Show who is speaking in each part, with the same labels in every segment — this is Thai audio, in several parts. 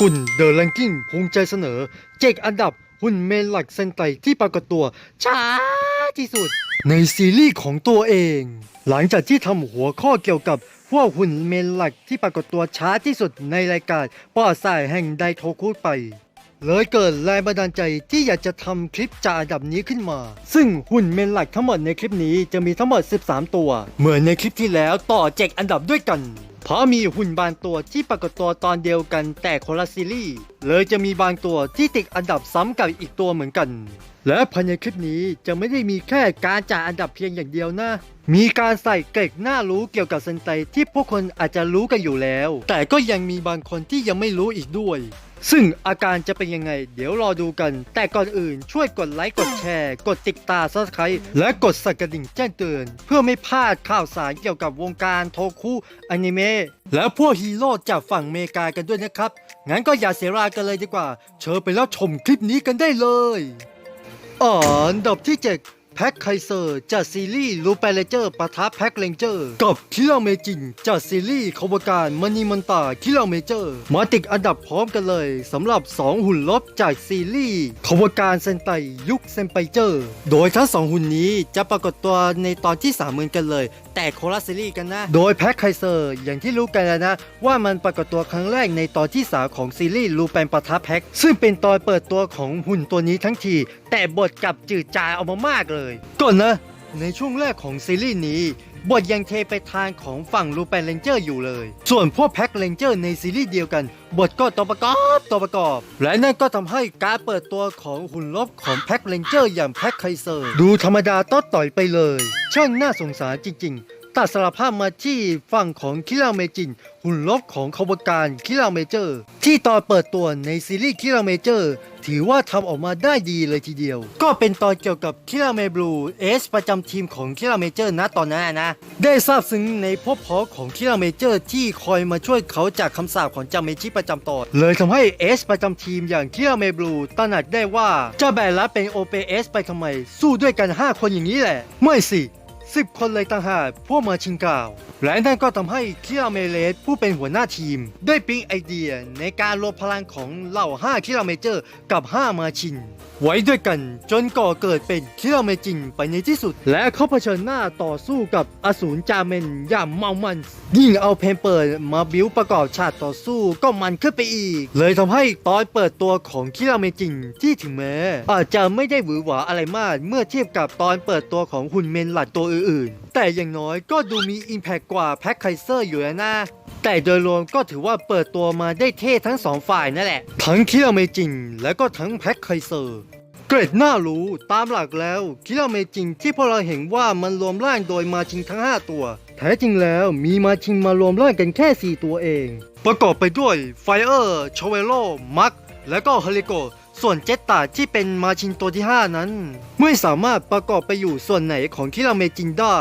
Speaker 1: กุนเดอะแ n งกิ้งภูมิใจเสนอ เจกอันดับหุ่นเมนหลักเซนไตที่ปรากฏตัวช้าที่สุด ในซีรีส์ของตัวเอง หลังจากที่ทำหัวข้อเกี่ยวกับพวกหุ่นเมนหลักที่ปรากฏตัวช้าที่สุดในรายการป้อสายแห่งไดโทคุไป เลยเกิดแรงบันดาลใจที่อยากจะทำคลิปจากอันดับนี้ขึ้นมา ซึ่งหุ่นเมนหลักทั้งหมดในคลิปนี้จะมีทั้งหมด 13 ตัว เหมือนในคลิปที่แล้วต่อเจกอันดับด้วยกัน เพราะมีหุ่นบางตัวที่ปรากฏตัวตอนเดียวกันแต่คนละซีรีส์เลยจะมีบางตัวที่ติดอันดับซ้ำกับอีกตัวเหมือนกัน และภายในคลิปนี้จะไม่ได้มีแค่การจ่าอันดับเพียงอย่างเดียวนะ มีการใส่เกร็กน่ารู้เกี่ยวกับเซนไตที่พวกคนอาจจะรู้กันอยู่แล้ว แต่ก็ยังมีบางคนที่ยังไม่รู้อีกด้วย ซึ่งอาการจะเป็นยังไง เดี๋ยวรอดูกัน แต่ก่อนอื่นช่วยกดไลค์ กดแชร์ กดติดตามซับสไครต์และกดสั่นกระดิ่งแจ้งเตือน เพื่อไม่พลาดข่าวสารเกี่ยวกับวงการโทคุอนิเมะและพวกฮีโร่จากฝั่งอเมริกากันด้วยนะครับ งั้นก็อย่าเสียเวลากันเลยดีกว่า เชิญไปแล้วชมคลิปนี้กันได้เลย อ่อันดับที่ 7 แพ็คไคเซอร์จากซีรีส์ลูเปเลเจอร์ปะทะแพ็คเลนเจอร์ กับคิราเมจินจากซีรีส์คาวการมณีมันตาคิราเมเจอร์ มาติดอันดับพร้อมกันเลยสำหรับ 2 หุ่นลบจากซีรีส์คาวการเซนไตยุคเซนไปเจอร์ โดยทั้ง 2 หุ่นนี้จะปรากฏตัวในตอนที่ 3 เหมือนกันเลยแต่โคนละซีรีส์กันนะ โดยแพ็คไคเซอร์อย่างที่รู้กันแล้วนะ ว่ามันปรากฏตัวครั้งแรกในตอนที่สามของซีรีส์ลูแปนปะทะแพ็คซึ่งเป็นตอนเปิดตัวของหุ่นตัวนี้ทั้งที แต่บทกลับจืดจางออกมามากเลยก่อนนะ ในช่วงแรกของซีรีส์นี้ บทยังเทไปทางของฝั่งลูแปนเลนเจอร์อยู่เลย ส่วนพวกแพ็คเลนเจอร์ในซีรีส์เดียวกัน บทก็ตัวประกอบตัวประกอบ และนั่นก็ทำให้การเปิดตัวของหุ่นลบของแพ็คเลนเจอร์อย่างแพ็คไคเซอร์ ดูธรรมดาต้อต่อยไปเลยช่างน่าสงสารจริง ๆ ตัดสารภาพมาที่ฝั่งของคิราเมจิน หุ่นลบของขบวนการคิราเมเจอร์ ที่ตอนเปิดตัวในซีรีส์คิราเมเจอร์ ถือว่าทำออกมาได้ดีเลยทีเดียว ก็เป็นตอนเกี่ยวกับคิราเมบลูเอสประจำทีมของคิราเมเจอร์นะตอนนั้นนะ ได้ทราบซึ้งในพบพาะของคิราเมเจอร์ที่คอยมาช่วยเขาจากคำสาปของจาเมจิประจำตอนเลยทำให้เอสประจำทีมอย่างคิราเมบลูตระหนักได้ว่าจะแบ่งรับเป็น OPS ไปทำไม สู้ด้วยกัน 5 คนอย่างนี้แหละ ไม่สิ สิบคนเลยต่างหากพวกมาชิงกล่าว และนั่นก็ทำให้คิราเมเลสผู้เป็นหัวหน้าทีม ได้ปิ๊งไอเดียในการรวมพลังของเหล่า5คิราเมเจอร์กับ 5 มาชิน ไว้ด้วยกันจนก่อเกิดเป็นคิราเมจินไปในที่สุด และเขาเผชิญหน้าต่อสู้กับอสูรจาเมนอย่างเมามัน ยิ่งเอาเพลงเปิดมาบิวประกอบฉากต่อสู้ก็มันขึ้นไปอีก เลยทำให้ตอนเปิดตัวของคิราเมจินที่ถึงแม้อาจจะไม่ได้หวือหวาอะไรมากเมื่อเทียบกับตอนเปิดตัวของหุ่นเมนหลัดตัวอื่นๆ แต่อย่างน้อยก็ดูมีอิมแพกกว่าแพ็คไคเซอร์อยู่แล้วนะแต่โดยรวมก็ถือว่าเปิดตัวมาได้เท่ทั้งสองฝ่ายนั่นแหละ ทั้งคิราเมจินและก็ทั้งแพ็คไคเซอร์ เกรดน่ารู้ตามหลักแล้วคิราเมจิงที่พวกเราเห็นว่ามันรวมร่างโดยมาชิงทั้ง 5 ตัวแท้จริงแล้วมีมาชิงมารวมร่างกันแค่ 4 ตัวเอง ประกอบไปด้วยไฟเออร์ชเวโลมักและก็เฮลิโก ส่วนเจตตาที่เป็นมาชินตัวที่ 5 นั้น ไม่สามารถประกอบไปอยู่ส่วนไหนของคิราเมจินได้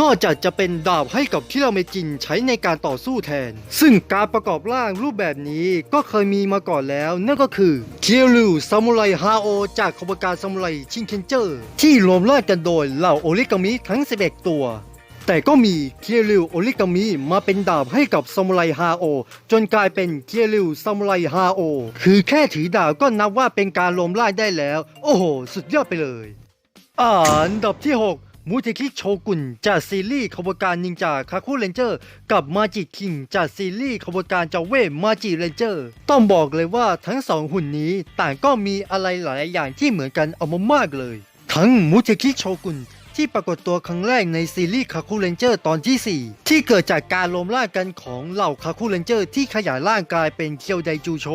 Speaker 1: นอกจากจะเป็นดาบให้กับคิราเมจินใช้ในการต่อสู้แทน ซึ่งการประกอบร่างรูปแบบนี้ก็เคยมีมาก่อนแล้ว นั่นก็คือเคียวริวซามูไรฮาโอจากขบวนการซามูไรชิงเคนเจอร์ ที่รวมร่างกันโดยเหล่าโอริกามิทั้ง 11 ตัว แต่ก็มีเคียริวโอริกามิมาเป็นดาบให้กับซามูไรฮาโอ จนกลายเป็นเคียริวซามูไรฮาโอ คือแค่ถือดาบก็นับว่าเป็นการรวมร่าได้แล้ว โอ้โห สุดยอดไปเลยอ่าอันดับที่ 6มูเทคิโชกุนจากซีรีส์ขบวนการนินจาคาคุเรนเจอร์ กับมาจิคิงจากซีรีส์ขบวนการจาเวมาจิเรนเจอร์ ต้องบอกเลยว่าทั้งสองหุ่นนี้ต่างก็มีอะไรหลายอย่างที่เหมือนกันเอามามากเลย ทั้งมูเทคิโชกุน ที่ปรากฏตัวครั้งแรกในซีรีส์คาคุเรนเจอร์ตอนที่ 4 ที่เกิดจากการรวมร่างกันของเหล่าคาคุเรนเจอร์ที่ขยายร่างกายเป็นเคียวไดจูโช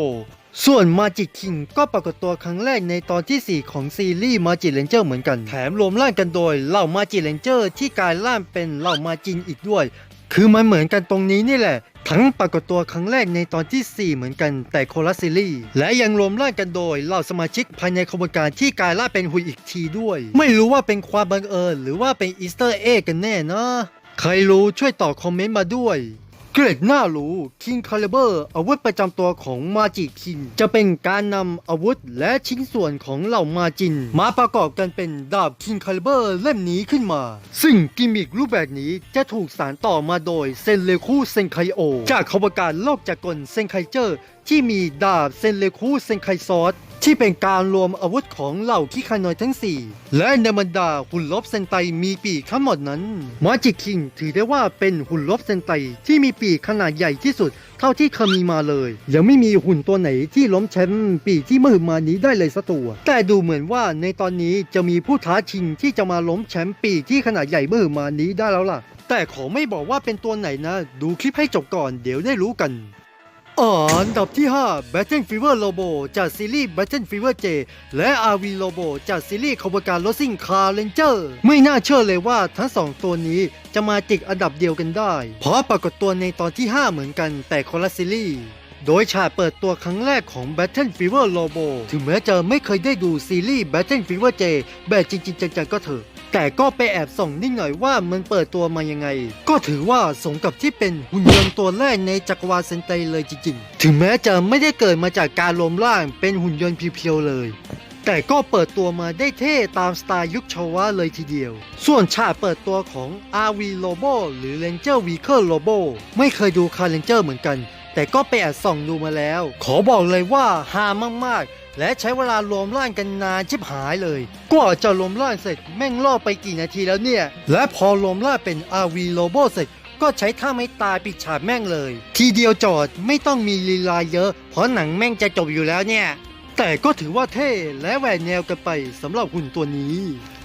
Speaker 1: ส่วนมาจิคิงก็ปรากฏตัวครั้งแรกในตอนที่ 4 ของซีรีส์มาจิเรนเจอร์เหมือนกัน แถมรวมร่างกันโดยเหล่ามาจิเรนเจอร์ที่กลายร่างเป็นเหล่ามาจินอีกด้วย คือมันเหมือนกันตรงนี้นี่แหละ ทั้งปรากฏตัวครั้งแรกในตอนที่ 4 เหมือนกันแต่โคนละซีรีส์และยังรวมร่างกันโดยเหล่าสมาชิกภายในขบวนการที่กลายร่างเป็นหุ่นอีกทีด้วย ไม่รู้ว่าเป็นความบังเอิญหรือว่าเป็นอีสเตอร์เอ็กกันแน่นะใครรู้ช่วยตอบคอมเมนต์มาด้วย เกรดน่ารู้ King Caliber อาวุธประจำตัวของมาจิคิน จะเป็นการนำอาวุธและชิ้นส่วนของเหล่ามาจิน มาประกอบกันเป็นดาบ King Caliber เล่มนี้ขึ้นมา ซึ่งกิมมิกรูปแบบนี้จะถูกสานต่อมาโดยเซนเลคุเซนไคโอ จากขบวนการโลกจากกลเซนไคเจอร์ ที่มีดาบเซนเลคุเซนไคซอส ที่เป็นการรวมอาวุธของเหล่าคิคานอยทั้ง 4 และในบรรดาหุ่นลบเซนไตมีปีกทั้งหมดนั้นมาจิคิงถือได้ว่าเป็นหุ่นลบเซนไตที่มีปีกขนาดใหญ่ที่สุด เท่าที่เคยมีมาเลย ยังไม่มีหุ่นตัวไหนที่ล้มแชมป์ปีกที่มือมานี้ได้เลยสักตัว แต่ดูเหมือนว่าในตอนนี้จะมีผู้ท้าชิงที่จะมาล้มแชมป์ปีกที่ขนาดใหญ่มือมานี้ได้แล้วล่ะ แต่ขอไม่บอกว่าเป็นตัวไหนนะ ดูคลิปให้จบก่อนเดี๋ยวได้รู้กัน อ่าอันดับที่ 5 Battle Fever Lobo จากซีรีส์ Battle Fever J และ RV Lobo จากซีรีส์ขบวนการ Losing Car Ranger ไม่น่าเชื่อเลยว่าทั้งสองตัวนี้จะมาจิกอันดับเดียวกันได้ เพราะปรากฏตัวในตอนที่ 5 เหมือนกันแต่คนละซีรีส์โดยฉากเปิดตัวครั้งแรกของ Battle Fever Lobo ถึงแม้จะไม่เคยได้ดูซีรีส์ Battle Fever J แบบจริงๆจังๆก็เถอะ แต่ก็ไปแอบส่องนิดหน่อยว่ามันเปิดตัวมายังไง ก็ถือว่าสมกับที่เป็นหุ่นยนต์ตัวแรกในจักรวาลเซนไตเลยจริงๆ ถึงแม้จะไม่ได้เกิดมาจากการรวมร่างเป็นหุ่นยนต์เพียวๆเลย แต่ก็เปิดตัวมาได้เท่ตามสไตล์ยุคชาวะเลยทีเดียว ส่วนฉากเปิดตัวของ RV Lobo หรือ Ranger Vehicle Lobo ไม่เคยดูคาร์ Ranger เหมือนกัน แต่ก็ไปแอบส่องดูมาแล้ว ขอบอกเลยว่าฮามากๆ และใช้เวลารวมร่างกันนานชิบหายเลยกว่าจะรวมร่างเสร็จแม่งล่อไปกี่นาทีแล้วเนี่ย และพอรวมร่างเป็น RV Lobo เสร็จก็ใช้ท่าไม่ตายปิดฉากแม่งเลย ทีเดียวจอดไม่ต้องมีลีลาเยอะ เพราะหนังแม่งจะจบอยู่แล้วเนี่ย แต่ก็ถือว่าเท่และแหวกแนวกันไปสำหรับหุ่นตัวนี้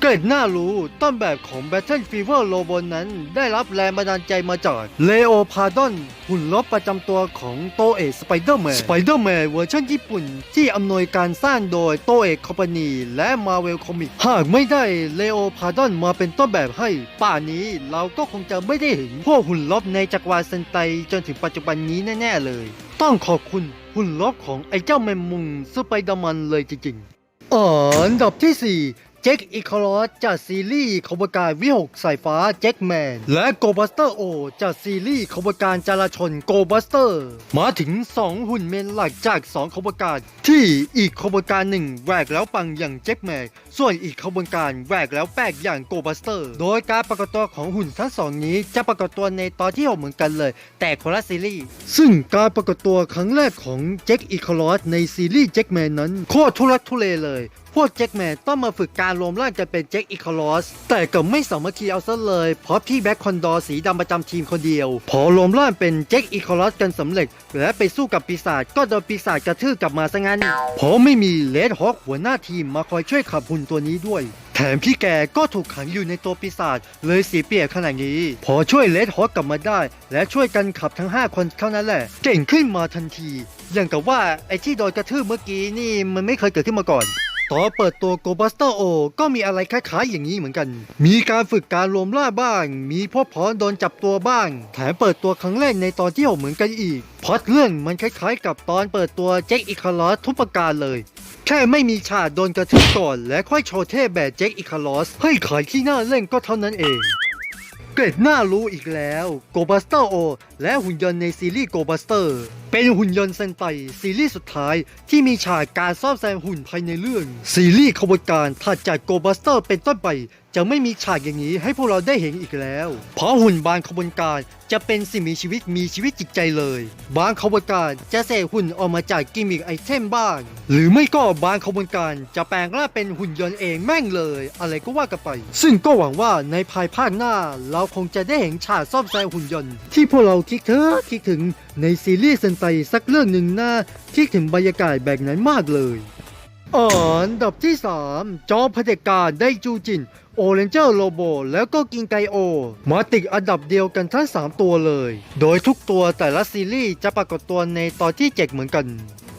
Speaker 1: เกิดน่ารู้ต้นแบบของ Battle Fever l o b o นั้น ได้รับแรงบันดาลใจมาจากเลโอพาดอนหุ่นลบประจำตัวของโตเอะสไปเดอร์แมนสไปเดอร์แมนเวอร์ชันญี่ปุ่น ที่อำนวยการสร้างโดยโตเอะคอมพานีและมาเวลคอมิกหากไม่ได้เลโอพาดอนมาเป็นต้นแบบให้ ป่านนี้เราก็คงจะไม่ได้เห็นพวกหุ่นลบในจักรวาลเซนไตจนถึงปัจจุบันนี้แน่ๆเลย ต้องขอบคุณ หุ่นลบของไอ้เจ้าแมมมุงสไปเดอร์มันเลยจริงๆอันดับที่ 4 จ็คอีคอลอสจากซีรีส์ขบวนการวิหกสายฟ้าแจ็คแมน และโกบัสเตอร์โอจากซีรีส์ขบวนการจราชนโกบัสเตอร์ มาถึง 2 หุ่นเมนหลักจาก 2 ขบวนการ ที่อีกขบวนการหนึ่งแหวกแล้วปังอย่างแจ็คแมน ส่วนอีกขบวนการแหวกแล้วแปลกอย่างโกบัสเตอร์ โดยการปรากฏตัวของหุ่นทั้งสองนี้จะปรากฏตัวในตอนที่6เหมือนกันเลย แต่คนละซีรีส์ซึ่งการปรากฏตัวครั้งแรกของเจ็คอีคอลอสในซีรีส์แจ็คแมนนั้นโคตรทุรักทุเลเลย พวกแจ็คแมนต้องมาฝึกการรวมร่างกันเป็นแจ็คอีคอลอสแต่ก็ไม่สามัคคีเอาซะเลย เพราะพี่แบ็คคอนดอร์สีดำประจำทีมคนเดียว พอรวมร่างเป็นแจ็คอีคอลอสกันสำเร็จ และไปสู้กับปีศาจก็โดนปีศาจกระทืบกลับมาซะงั้นเพราะไม่มีเลดฮอคหัวหน้าทีมมาคอยช่วยขับหุ่นตัวนี้ด้วยแถมพี่แกก็ถูกขังอยู่ในตัวปีศาจเลยเสียเปรียบขนาดนี้ พอช่วยเลดฮอคกลับมาได้ และช่วยกันขับทั้ง 5 คนเท่านั้นแหละ เก่งขึ้นมาทันที อย่างกับว่าไอ้ที่โดนกระทืบเมื่อกี้นี่มันไม่เคยเกิดขึ้นมาก่อน ตอนเปิดตัวโกบัสเตอร์โอก็มีอะไรคล้ายๆอย่างนี้เหมือนกัน มีการฝึกการรวมล่าบ้าง มีพ่อพรโดนจับตัวบ้าง แถมเปิดตัวครั้งแรกในตอนที่หกเหมือนกันอีกพล็อดเรื่องมันคล้ายๆ กับตอนเปิดตัวแจ็คอิคาลอสทุกประการเลย แค่ไม่มีฉากโดนกระทืบก่อน และค่อยโชว์เท่แบบแจ็คอิคาลอสให้ขายที่หน้าเล่นก็เท่านั้นเอง เกร็ดน่ารู้อีกแล้วโกบัสเตอร์โอและหุ่นยนต์ในซีรีส์โกบัสเตอร์เป็นหุ่นยนต์เซนไตซีรีส์สุดท้ายที่มีฉากการซ่อมแซมหุ่นภายในเรื่อง ซีรีส์ขบวนการถัดจากโกบัสเตอร์เป็นต้นไป จะไม่มีฉากอย่างนี้ให้พวกเราได้เห็นอีกแล้ว เพราะหุ่นบางขบวนการจะเป็นสิ่งมีชีวิตมีชีวิตจิตใจเลย บางขบวนการจะเสกหุ่นออกมาจากกิมมิคไอเทมบ้าง หรือไม่ก็บางขบวนการจะแปลงร่างเป็นหุ่นยนต์เองแม่งเลย อะไรก็ว่ากันไป ซึ่งก็หวังว่าในภายภาคหน้า เราคงจะได้เห็นฉากซ่อมแซมหุ่นยนต์ ที่พวกเราคิดถึงคิดถึงในซีรีส์เซนไตสักเรื่องหนึ่งน่าคิดถึงบรรยากาศแบบนั้นมากเลย อันดับที่ 3 จอมเผด็จการได้จูจิน โอเรนเจอร์โลโบ แล้วก็กิงไกโอ มาติดอันดับเดียวกันทั้ง 3 ตัวเลย โดยทุกตัวแต่ละซีรีส์จะปรากฏตัวในตอนที่ 7 เหมือนกัน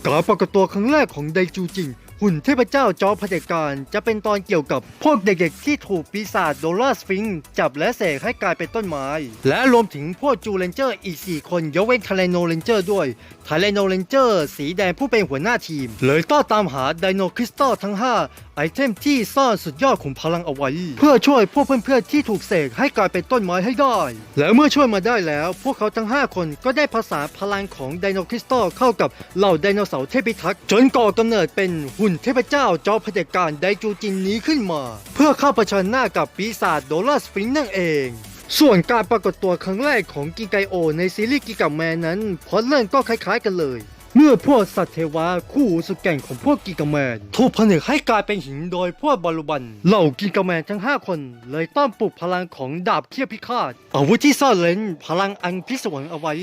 Speaker 1: การปรากฏตัวครั้งแรกของไดจูจิน หุ่นเทพเจ้าจอมเผด็จการจะเป็นตอนเกี่ยวกับพวกเด็กๆที่ถูกปีศาจโดลาสฟิงจับและเสกให้กลายเป็นต้นไม้ และรวมถึงพวกจูเลนเจอร์อีก 4 คนยกเว้นทาเลโนเลนเจอร์ด้วยทาเลโนเลนเจอร์สีแดงผู้เป็นหัวหน้าทีม เลยต้องตามหาไดโนคริสตัลทั้ง 5 ไอเทมที่ซ่อนสุดยอดของพลังเอาไว้ เพื่อช่วยพวกเพื่อนๆที่ถูกเสกให้กลายเป็นต้นไม้ให้ได้ และเมื่อช่วยมาได้แล้ว พวกเขาทั้ง 5 คนก็ได้ผสาพลังของไดโนคริสตัลเข้ากับเหล่าไดโนเสาร์เทพิทักษ์จนก่อกำเนิดเป็นหุ่นเทพเจ้าจอมเผด็จการไดจูจินนี้ขึ้นมา เพื่อเข้าเผชิญหน้ากับปีศาจโดลาสฟิงนั่นเอง ส่วนการปรากฏตัวครั้งแรกของกิไกโอในซีรีส์กิกาแมนนั้นพอเรื่องก็คล้ายๆกันเลย เมื่อพวกสัตว์เทวาคู่หูสุดแกร่งของพวกกิกาแมน ถูกผนึกให้กลายเป็นหินโดยพวกบอลลูบัน เหล่ากิกาแมนทั้ง 5 คน เลยต้องปลุกพลังของดาบเคียบพิฆาตอาวุธที่ซ่อนเร้นพลังอันพิศวงเอาไว้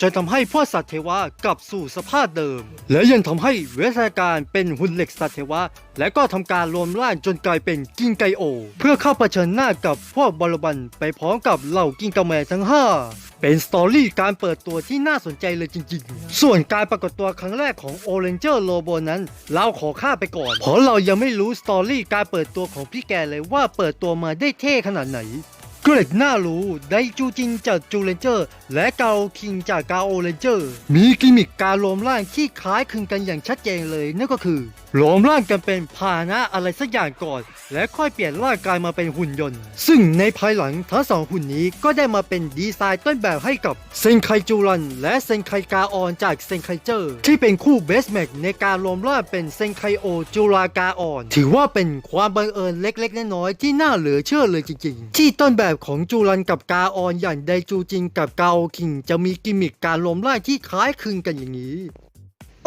Speaker 1: จนทำให้พวกสัตว์เทวากลับสู่สภาพเดิม และยังทำให้เวทนาการเป็นหุ่นเหล็กสัตว์เทวะและก็ทำการรวมร่างจนกลายเป็นกิงไกโอ เพื่อเข้าเผชิญหน้ากับพวกบอลบันไปพร้อมกับเหล่ากิงกาแมทั้ง 5 เป็นสตอรี่การเปิดตัวที่น่าสนใจเลยจริง ๆ ส่วนการปรากฏตัวครั้งแรกของโอเรนเจอร์โลโบนั้น เราขอค่าไปก่อน เพราะเรายังไม่รู้สตอรี่การเปิดตัวของพี่แกเลยว่าเปิดตัวมาได้เท่ขนาดไหน เกรดน่ารู้ไดจูจินจากจูเลนเจอร์ และเกาคิงจากกาโอเลนเจอร์ มีกิมมิคการรวมร่างที่คล้ายคลึงกันอย่างชัดเจนเลยนั่นก็คือรวมร่างกันเป็นพาหนะอะไรสักอย่างก่อน และค่อยเปลี่ยนร่างกายมาเป็นหุ่นยนต์ ซึ่งในภายหลังทั้งสองหุ่นนี้ก็ได้มาเป็นดีไซน์ต้นแบบให้กับเซนไคจูรัน และเซนไคกาออนจากเซนไคเจอร์ ที่เป็นคู่เบสแม็กในการรวมร่างเป็นเซนไคโอจูรากาออน ถือว่าเป็นความบังเอิญเล็กๆน้อยๆที่น่าเหลือเชื่อเลยจริงๆ ที่ต้นแบบของจูรันกับกาออนอย่างไดจูจินกับกาโอคิง จะมีกิมมิคการรวมร่าที่คล้ายคลึงกันอย่างนี้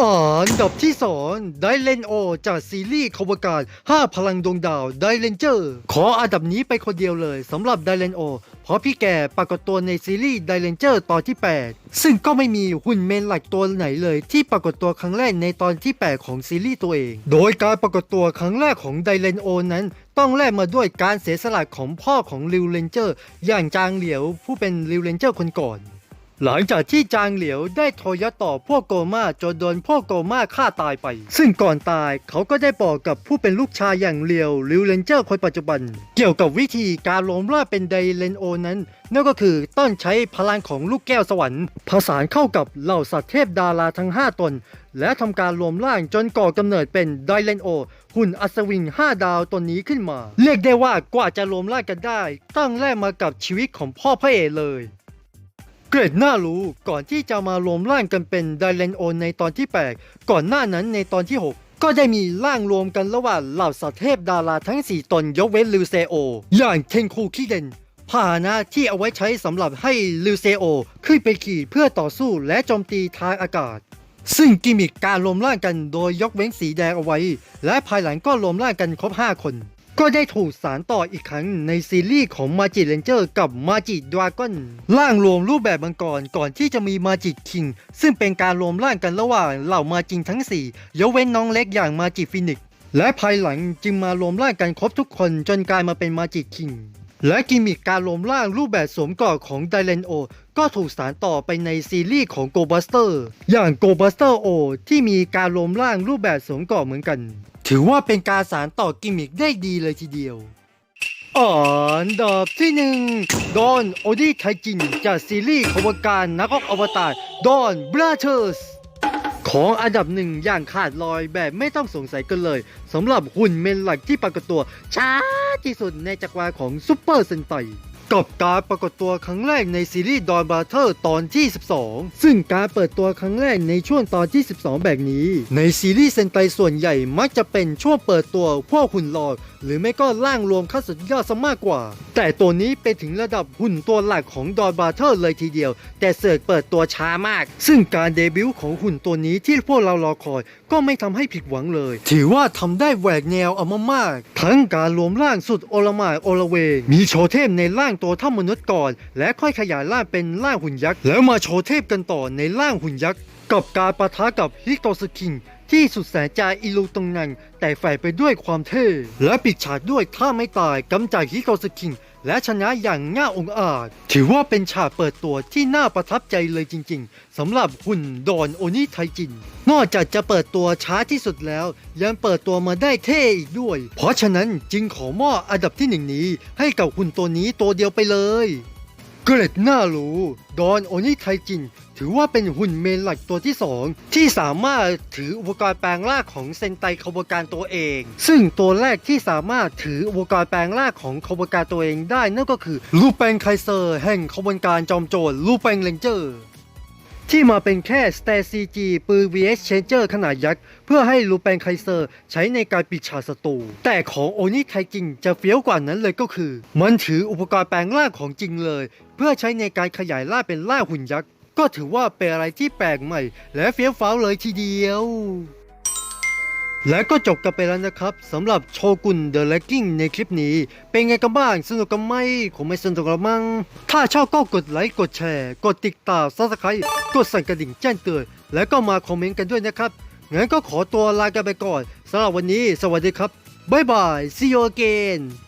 Speaker 1: อ่านดับที่สองไดเลนโอจากซีรีส์ขบการ5พลังดวงดาวไดเลนเจอร์ ขออันดับนี้ไปคนเดียวเลยสำหรับไดเลนโอ เพราะพี่แกปรากฏตัวในซีรีส์ไดเลนเจอร์ตอนที่ 8 ซึ่งก็ไม่มีหุ่นเมนหลักตัวไหนเลยที่ปรากฏตัวครั้งแรกในตอนที่ 8 ของซีรีส์ตัวเอง โดยการปรากฏตัวครั้งแรกของไดเลนโอนั้น ต้องแลกมาด้วยการเสียสละของพ่อของริวเลนเจอร์ อย่างจางเหลียวผู้เป็นริวเลนเจอร์คนก่อน หลังจากที่จางเหลียวได้โทรยะต่อพวกโกมาจนโดนพวกโกมาฆ่าตายไป ซึ่งก่อนตายเขาก็ได้บอกกับผู้เป็นลูกชายอย่างเลียวริวเลนเจอร์คนปัจจุบัน เกี่ยวกับวิธีการล้มล่าเป็นไดเลนโอนั้น นั่นก็คือต้องใช้พลังของลูกแก้วสวรรค์ผสานเข้ากับเหล่าสัตว์เทพดาราทั้ง 5 ตน และทำการรวมร่างจนก่อกำเนิดเป็นไดเลนโอ หุ่นอัศวิน 5 ดาวตนนี้ขึ้นมา เรียกได้ว่ากว่าจะรวมร่างกันได้ ต้องแลกมากับชีวิตของพ่อพระเอกเลย เกรดน่ารู้ก่อนที่จะมารวมร่างกันเป็นไดเลนโอในตอนที่ 8 ก่อนหน้านั้นในตอนที่ 6ก็ได้มีร่างรวมกันระหว่างเหล่าสัตว์เทพดาราทั้ง 4 ตนยกเว้นลิวเซโอ อย่างเทนคูคิเดนพาหนะที่เอาไว้ใช้สำหรับให้ลิวเซโอ ขึ้นไปขี่เพื่อต่อสู้และโจมตีทางอากาศ ซึ่งกิมมิคการรวมร่างกันโดยยกเว้นสีแดงเอาไว้ และภายหลังก็รวมร่างกันครบ 5 คน ก็ได้ถูกสารต่ออีกครั้งในซีรีส์ของมาจิเ r นเจอร์กับมาจิดราก้อนร่างรวมรูปแบบมังกรก่อนที่จะมีมาจิคิง ซึ่งเป็นการรวมร่างกันระหว่างเหล่ามาจิงทั้ง4ยกเว้นน้องเล็กอย่างมาจิฟินิกและภายหลังจึงมารวมร่างกันครบทุกคนจนกลายมาเป็นมาจิคิง และกิมมิคการรวมร่างรูปแบบสวมเกราะของไดเลนโอ ก็ถูกสารต่อไปในซีรีส์ของ Go Buster อย่าง Go Buster O ที่มีการรวมร่างรูปแบบสวมเกราะเหมือนกัน ถือว่าเป็นการสารต่อกิมมิคได้ดีเลยทีเดียวอันดับที่หนึ่งดอนโอดีไทจินจากซีรีส์ขบวนการนักออกอวตารดอนบราเธอร์ส ของอันดับหนึ่งอย่างขาดลอยแบบไม่ต้องสงสัยกันเลยสำหรับหุ่นเมนหลักที่ปรากฏตัวช้าที่สุดในจักรวาลของซูเปอร์เซนไตกับการปรากฏตัวครั้งแรกในซีรีส์ดอนบาเทอร์ตอนที่ 12 ซึ่งการเปิดตัวครั้งแรกในช่วงตอนที่ 12 แบบนี้ ในซีรีส์เซนไตส่วนใหญ่มักจะเป็นช่วงเปิดตัวพวกหุ่นหลอด หรือไม่ก็ร่างรวมขั้นสุดยอดซะมากกว่า แต่ตัวนี้เป็นถึงระดับหุ่นตัวหลักของดอนบาเทอร์เลยทีเดียว แต่เสือกเปิดตัวช้ามาก ซึ่งการเดบิวต์ของหุ่นตัวนี้ที่พวกเรารอคอย ก็ไม่ทำให้ผิดหวังเลย ถือว่าทำได้แหวกแนวเอามากๆทั้งการรวมร่างสุดโอลมาโอลเวงมีโชว์เทพในร่างตัวเท่ามนุษย์ก่อน และค่อยขยายร่างเป็นร่างหุ่นยักษ์แล้วมาโชว์เทพกันต่อในร่างหุ่นยักษ์ กับการปะทะกับฮิโตสคิงที่สุดแสนจะอิลูตรงนั้น แต่แฝงไปด้วยความเท่ และปิดฉากด้วยท่าไม่ตายกำจัดฮิโตสคิง และชนะอย่างง่าองอาจ ถือว่าเป็นฉากเปิดตัวที่น่าประทับใจเลยจริงๆสำหรับหุ่นดอนโอนิไทจิน นอกจากจะเปิดตัวช้าที่สุดแล้ว ยังเปิดตัวมาได้เท่อีกด้วย เพราะฉะนั้นจึงขอมอบอันดับที่หนึ่งนี้ ให้กับหุ่นตัวนี้ตัวเดียวไปเลยเกรดน่ารู้ ดอนโอนิไทจิน ถือว่าเป็นหุ่นเมนหลักตัวที่ 2 ที่สามารถถืออุปกรณ์แปลงร่างของเซนไตขบวนการตัวเอง ซึ่งตัวแรกที่สามารถถืออุปกรณ์แปลงร่างของขบวนการตัวเองได้นั่นก็คือลูเปงไคเซอร์แห่งขบวนการจอมโจรลูเปงเลนเจอร์ที่มาเป็นแค่ s t a c g ปืน VS Changer ขนาดยักษ์ เพื่อให้ลูแปงไคเซอร์ใช้ในการปิดฉากศัตรู แต่ของโอนิไทจิงจะเฟี้ยวกว่านั้นเลยก็คือ มันถืออุปกรณ์แปลงร่างของจริงเลย เพื่อใช้ในการขยายร่างเป็นร่างหุ่นยักษ์ ก็ถือว่าเป็นอะไรที่แปลกใหม่ และเฟี้ยวฟ้าวเลยทีเดียว และก็จบกันไปแล้วนะครับสำหรับโชกุนเดอะ e ล k กิ้งในคลิปนี้ เป็นไงกันบ้างสนุกกันไหมคงไม่สนุกหรอกมั้งถ้าชอบก็กดไลค์กดแชร์ กดติดตามซับสไครต์กดสั่นกระดิ่งแจ้งเตือนแล้วก็มาคอมเมนต์กันด้วยนะครับงั้นก็ขอตัวลากันไปก่อนสำหรับวันนี้ สวัสดีครับบ๊ายบาย see you again